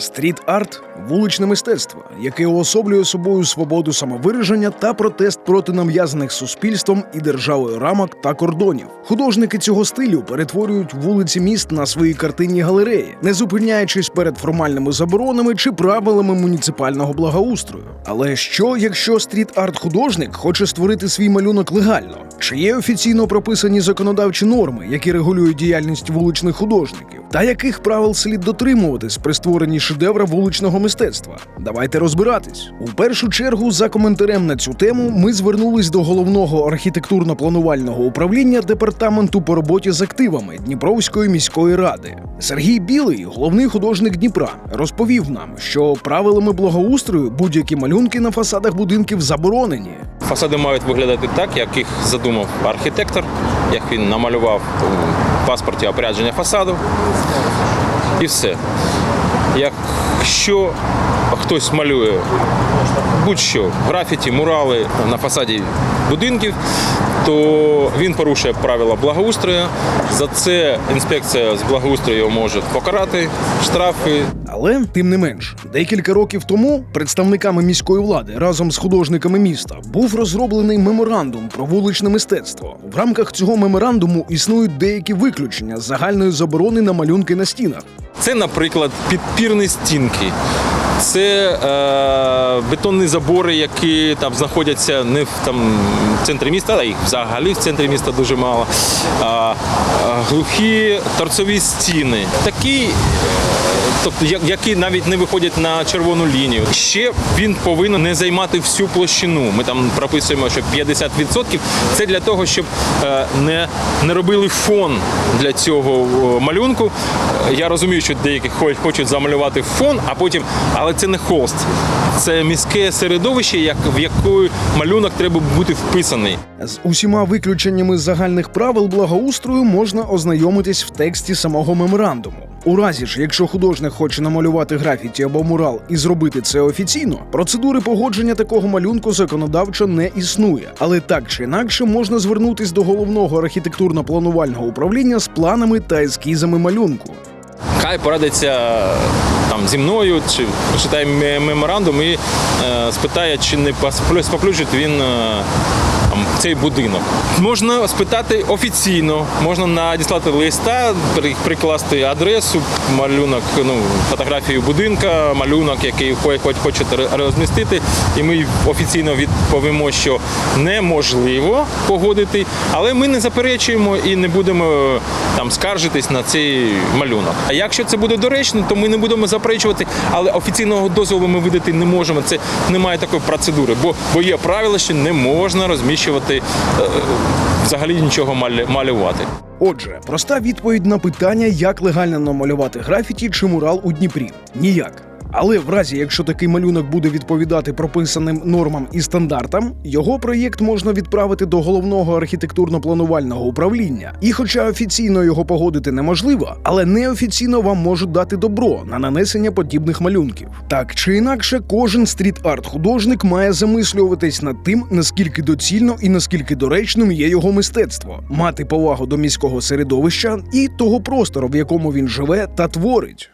Стріт-арт вуличне мистецтво, яке уособлює собою свободу самовираження та протест проти нав'язаних суспільством і державою рамок та кордонів. Художники цього стилю перетворюють вулиці міст на свої картинні галереї, не зупиняючись перед формальними заборонами чи правилами муніципального благоустрою. Але що, якщо стріт-арт художник хоче створити свій малюнок легально? Чи є офіційно прописані законодавчі норми, які регулюють діяльність вуличних художників? Та яких правил слід дотримуватись при створенні шедевра вуличного мистецтва? Давайте розбиратись. У першу чергу, за коментарем на цю тему, ми звернулись до головного архітектурно-планувального управління департаменту по роботі з активами Дніпровської міської ради. Сергій Білий, головний художник Дніпра, розповів нам, що правилами благоустрою будь-які малюнки на фасадах будинків заборонені. Фасади мають виглядати так, як їх задумав архітектор, як він намалював у паспорті опорядження фасаду. І все. Якщо хтось малює будь-що, графіті, мурали на фасаді будинків, то він порушує правила благоустрою. За це інспекція з благоустрою його може покарати, штрафи Але тим не менш, декілька років тому представниками міської влади разом з художниками міста був розроблений меморандум про вуличне мистецтво. В рамках цього меморандуму існують деякі виключення з загальної заборони на малюнки на стінах. Це, наприклад, підпірні стінки. Це е, бетонні забори, які там знаходяться не в там, центрі міста, а їх взагалі в центрі міста дуже мало. Е, е, глухі торцові стіни. Такі, е, тобто, які навіть не виходять на червону лінію. Ще він повинен не займати всю площину. Ми там прописуємо, що 50% це для того, щоб е, не, не робили фон для цього малюнку. Е, Я розумію, що деякі хочуть замалювати фон, а потім, але це не холст. Це міське середовище, як в якої малюнок треба бути вписаний. З усіма виключеннями загальних правил благоустрою можна ознайомитись в тексті самого меморандуму. У разі ж, якщо художник хоче намалювати графіті або мурал і зробити це офіційно, процедури погодження такого малюнку законодавчо не існує. Але так чи інакше можна звернутись до головного архітектурно-планувального управління з планами та ескізами малюнку. Хай порадиться там зі мною, чи прочитає меморандум і е, спитає, чи не споплюжить він е, цей будинок. Можна спитати офіційно, можна надіслати листа, прикласти адресу, малюнок, ну, фотографію будинка, малюнок, який хо- хоч хочете розмістити, і ми офіційно відповімо, що неможливо погодити, але ми не заперечуємо і не будемо там скаржитись на цей малюнок. А якщо це буде доречно, то ми не будемо заперечувати, але офіційного дозволу ми видати не можемо. Це немає такої процедури, бо, бо є правила, що не можна розміщувати е, взагалі нічого малювати. Отже, проста відповідь на питання, як легально намалювати графіті чи мурал у Дніпрі. Ніяк. Але в разі, якщо такий малюнок буде відповідати прописаним нормам і стандартам, його проєкт можна відправити до головного архітектурно-планувального управління. І хоча офіційно його погодити неможливо, але неофіційно вам можуть дати добро на нанесення подібних малюнків. Так чи інакше, кожен стріт-арт художник має замислюватись над тим, наскільки доцільно і наскільки доречним є його мистецтво, мати повагу до міського середовища і того простору, в якому він живе та творить.